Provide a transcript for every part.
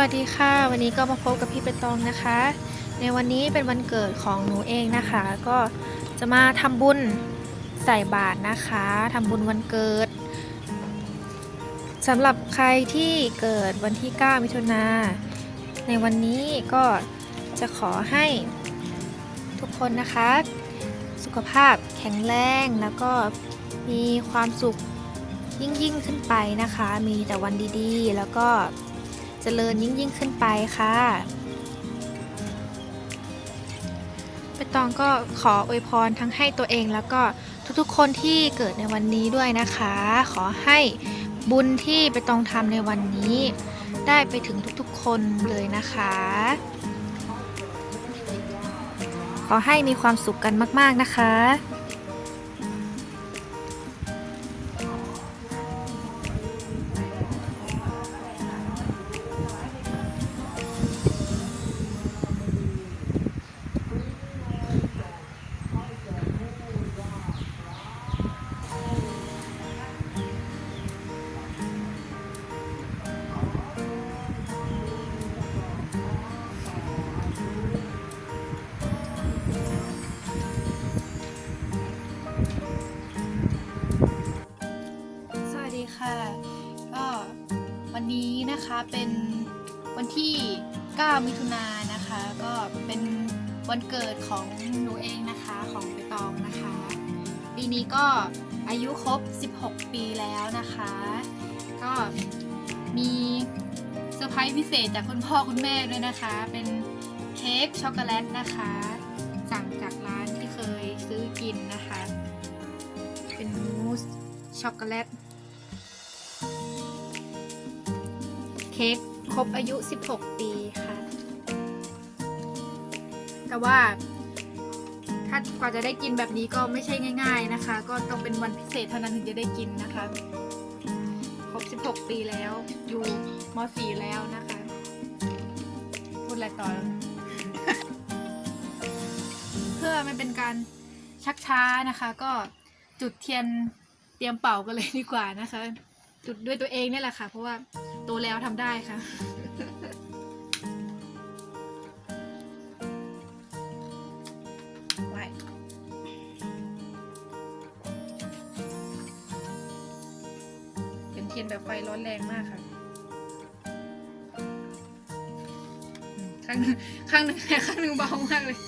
วัสดีค่ะ วันนี้ก็มาพบกับพี่เปตองนะคะ ในวันนี้เป็นวันเกิดของหนูเองนะคะ ก็จะมาทำบุญใส่บาตรนะคะทำบุญวันเกิดสำหรับใครที่เกิดวันที่ 9 มิถุนาในวันนี้ก็จะขอให้ทุกคนนะคะ สุขภาพแข็งแรงแล้วก็มีความสุขยิ่งยิ่งขึ้นไปนะคะ มีแต่วันดีๆ แล้วก็ เจริญยิ่งยิ่งขึ้นไปค่ะไปตองก็ขออวยพรทั้งให้ตัวเองแล้วก็ทุกๆคนที่เกิดในวันนี้ด้วยนะคะ ขอให้บุญที่ไปตองทำในวันนี้ ได้ไปถึงทุกๆคนเลยนะคะ ขอให้มีความสุขกันมาก ๆนะคะ เป็นวันที่ 9 มิถุนายนนะคะ ก็เป็นวันเกิดของหนูเองนะคะของใบตองนะคะ ปีนี้ก็อายุครบ 16 ปีแล้วนะคะ ก็มีเซอร์ไพรส์พิเศษจากคุณพ่อคุณแม่ด้วยนะคะ เป็นเค้กช็อกโกแลตนะคะ สั่งจากร้านที่เคยซื้อกินนะคะ เป็นมูสช็อกโกแลต เค้กครบอายุ 16 ปีค่ะ แต่ว่า ถ้ากว่าจะได้กินแบบนี้ก็ไม่ใช่ง่าย ๆนะคะ ก็ต้องเป็นวันพิเศษเท่านั้นถึงจะได้กินนะคะ ครบ 16 ปีแล้ว อยู่ม .4 แล้วนะคะ พูดอะไรต่อ เพื่อไม่เป็นการชักช้านะคะ ก็จุดเทียนเตรียมเป่ากันเลยดีกว่านะคะ จุดด้วยตัวเองนี่แหละค่ะ เพราะว่าโตแล้วทำได้ค่ะ ไว้ เป็นเทียนแบบไฟร้อนแรงมากค่ะอืมข้างข้างหนึ่งข้างหนึ่งเบามากเลย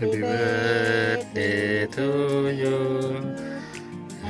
Happy birthday to you.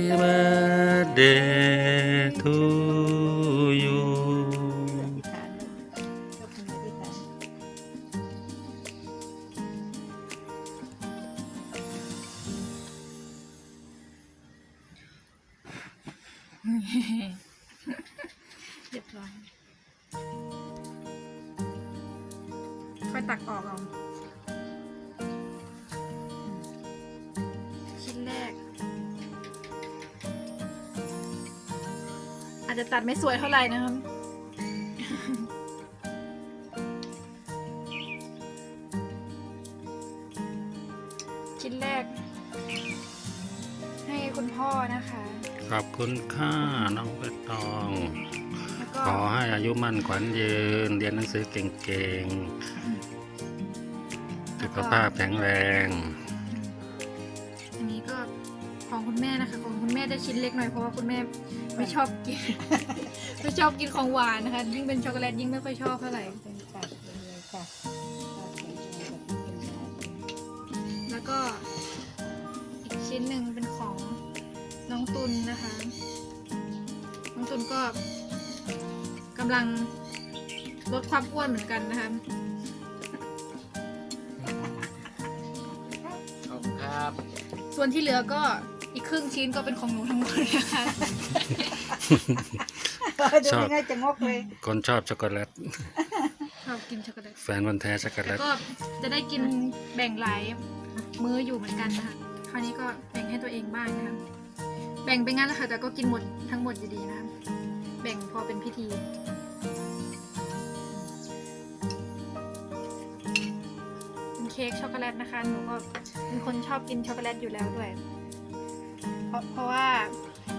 birthday to you. เรียบร้อ อาจจะตัดไม่สวยเท่าไหร่นะครับชิ้นแรก ให้คุณพ่อนะคะ ขอบคุณค่าน้องใบตอง แล้วก็ขอให้อายุมั่นขวัญยืน เรียนหนังสือเก่งๆ สุขภาพแข็งแรง อันนี้ก็ของคุณแม่นะคะ ของคุณแม่จะชิ้นเล็กหน่อยเพราะว่าคุณแม่ ไม่ชอบกิน ไม่ชอบกินของหวานนะคะ ยิ่งเป็นช็อกโกแลตยิ่งไม่ค่อยชอบเท่าไหร่ เป็นตัดเลยค่ะตัดใส่ถุงแบบนี้เป็นได้แล้วก็อีกชิ้นหนึ่งเป็นของน้องตุลนะคะ น้องตุลก็กำลังลดความอ้วนเหมือนกันนะคะ ขอบคุณครับ ส่วนที่เหลือก็ อีกครึ่งชิ้นก็เป็นของหนูทั้งหมดนะคะดูชอบยังไงจะงกเลยคนชอบช็อกโกแลต ชอบกินช็อกโกแลตแฟนวันธุ์แท้ช็อกโกแลแต่ต ก็จะได้กินแบ่งหลายมื้ออยู่เหมือนกันนะคะคราวนี้ก็แบ่งให้ตัวเองบ้างนะคะแบ่งไปงั้นแหละค่ะแต่ก็กินหมดทั้งหมดอยู่ดีนะคะแบ่งพอเป็นพิธี เป็นเค้กช็อกโกแลตนะคะหนูก็เป็นคนชอบกินช็อกโกแลตอยู่แล้วด้วย เพราะเพราะว่า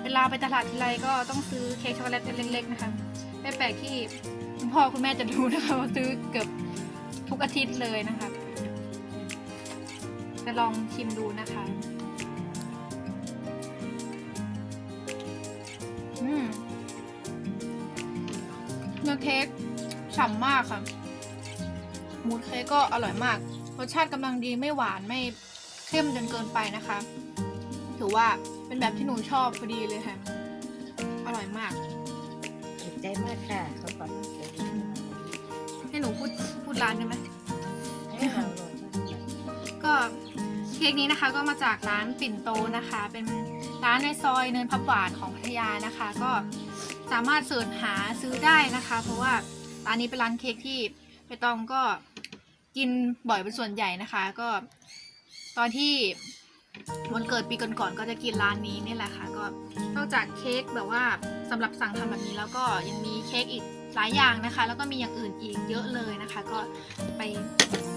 เวลาไปตลาดทีไรก็ต้องซื้อเค้กช็อกโกแลตเล็กๆนะคะไม่แปลกที่คุณพ่อคุณแม่จะดูนะคะว่าซื้อเกือบทุกอาทิตย์เลยนะคะจะลองชิมดูนะคะอืมเนื้อเค้กฉ่ำมากค่ะ มูดเค้กก็อร่อยมาก รสชาติกำลังดีไม่หวานไม่เข้มจนเกินไปนะคะ ถือว่า เป็นแบบที่หนูชอบพอดีเลยค่ะ อร่อยมากถูกใจมากค่ะเขาบอกว่าเกิดให้หนูพูดพูดร้านได้ไหมให้เราโรยมากเลยก็เค้กนี้นะคะก็มาจากร้านปิ่นโตนะคะ เป็นร้านในซอยเนินพับหวานของพัทยานะคะ ก็สามารถเสิร์ชหาซื้อได้นะคะ เพราะว่าร้านนี้เป็นร้านเค้กที่ใบตองก็กินบ่อยเป็นส่วนใหญ่นะคะ ก็ตอนที่ วันเกิดปีก่อนๆก็จะกินร้านนี้นี่แหละค่ะ ก็นอกจากเค้กแบบว่าสำหรับสั่งทำแบบนี้แล้วก็ยังมีเค้กอีกหลายอย่างนะคะ แล้วก็มีอย่างอื่นอีกเยอะเลยนะคะ ก็ไป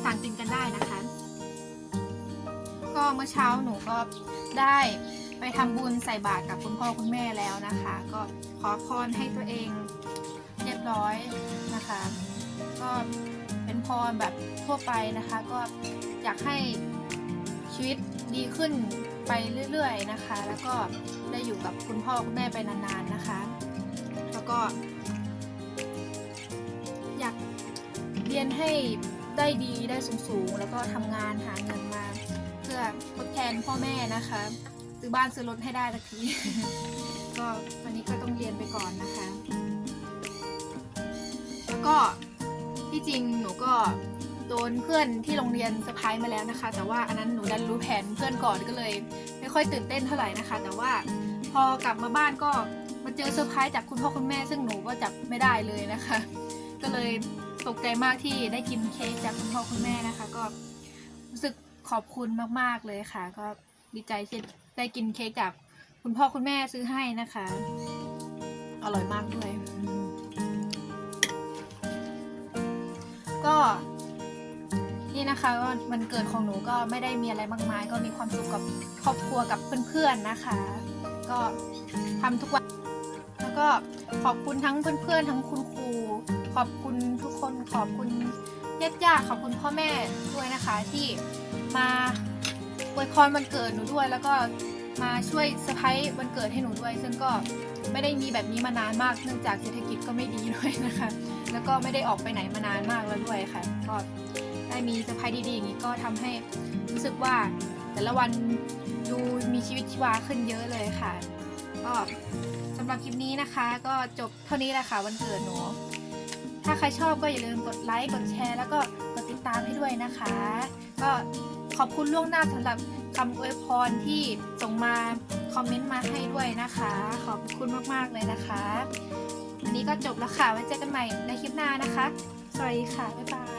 สั่งกินกันได้นะคะ ก็เมื่อเช้าหนูก็ได้ไปทำบุญใส่บาตรกับคุณพ่อคุณแม่แล้วนะคะ ก็ขอพรให้ตัวเองเรียบร้อยนะคะ ก็เป็นพรแบบทั่วไปนะคะ ก็อยากให้ ชีวิตดีขึ้นไปเรื่อยๆนะคะ แล้วก็ได้อยู่กับคุณพ่อคุณแม่ไปนานๆนะคะ แล้วก็ อยากเรียนให้ได้ดีได้สูงๆ แล้วก็ทำงานหาเงินมา เพื่อทดแทนพ่อแม่นะคะซื้อบ้านซื้อรถให้ได้สักที ก็วันนี้ก็ต้องเรียนไปก่อนนะคะ แล้วก็ที่จริงหนูก็ โดนเพื่อนที่โรงเรียนเซอร์ไพรส์มาแล้วนะคะ แต่ว่าอันนั้นหนูดันรู้แผนเพื่อนก่อนก็เลย ไม่ค่อยตื่นเต้นเท่าไหร่นะคะ แต่ว่าพอกลับมาบ้านก็มาเจอเซอร์ไพรส์จากคุณพ่อคุณแม่ซึ่งหนูก็จับไม่ได้เลยนะคะ ก็เลยตกใจมากที่ได้กินเค้กจากคุณพ่อคุณแม่นะคะ ก็รู้สึกขอบคุณมากๆเลยค่ะ ก็ดีใจที่ได้กินเค้กจากคุณพ่อคุณแม่ซื้อให้นะคะ อร่อยมากด้วย นะคะวันเกิดของหนูก็ไม่ได้มีอะไรมากมาย ก็มีความสุขกับครอบครัวกับเพื่อนๆนะคะ ก็ทำทุกวัน แล้วก็ขอบคุณทั้งเพื่อนๆทั้งคุณครู ขอบคุณทุกคนขอบคุณญาติญาติๆขอบคุณพ่อแม่ด้วยนะคะ ที่มาอวยพรวันเกิดหนูด้วย แล้วก็มาช่วยเซอร์ไพรส์วันเกิดให้หนูด้วย ซึ่งก็ไม่ได้มีแบบนี้มานานมากเนื่องจากเศรษฐกิจก็ไม่ดีด้วยนะคะ แล้วก็ไม่ได้ออกไปไหนมานานมากแล้วด้วยค่ะก็ ได้มีเซอร์ไพรส์ดีๆอย่างนี้ก็ทำให้รู้สึกว่าแต่ละวันดูมีชีวิตชีวาขึ้นเยอะเลยค่ะ ก็สำหรับคลิปนี้นะคะ ก็จบเท่านี้แหละค่ะวันเกิดหนูถ้าใครชอบก็อย่าลืมกดไลค์กดแชร์ แล้วก็กดติดตามให้ด้วยนะคะ ก็ขอบคุณล่วงหน้าสำหรับคำอวยพรที่ส่งมาคอมเมนต์มาให้ด้วยนะคะ ขอบคุณมากๆเลยนะคะวันนี้ก็จบแล้วค่ะไว้เจอกันใหม่ในคลิปหน้านะคะ สวัสดีค่ะ บ๊ายบาย